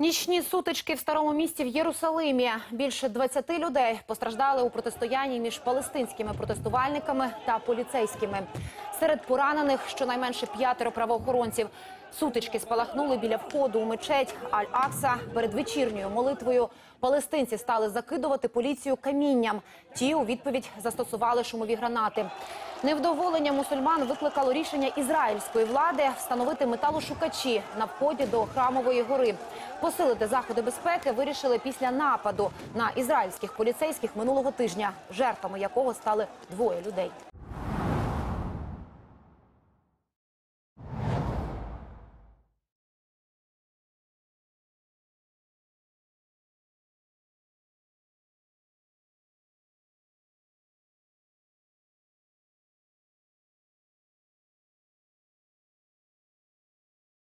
Нічні сутички в старому місті в Єрусалимі. Більше 20 людей постраждали у протистоянні між палестинськими протестувальниками та поліцейськими. Серед поранених щонайменше п'ятеро правоохоронців. Сутички спалахнули біля входу у мечеть Аль-Акса. Перед вечірньою молитвою палестинці стали закидувати поліцію камінням. Ті у відповідь застосували шумові гранати. Невдоволення мусульман викликало рішення ізраїльської влади встановити металошукачі на вході до храмової гори. Посилити заходи безпеки вирішили після нападу на ізраїльських поліцейських минулого тижня, жертвами якого стали двоє людей.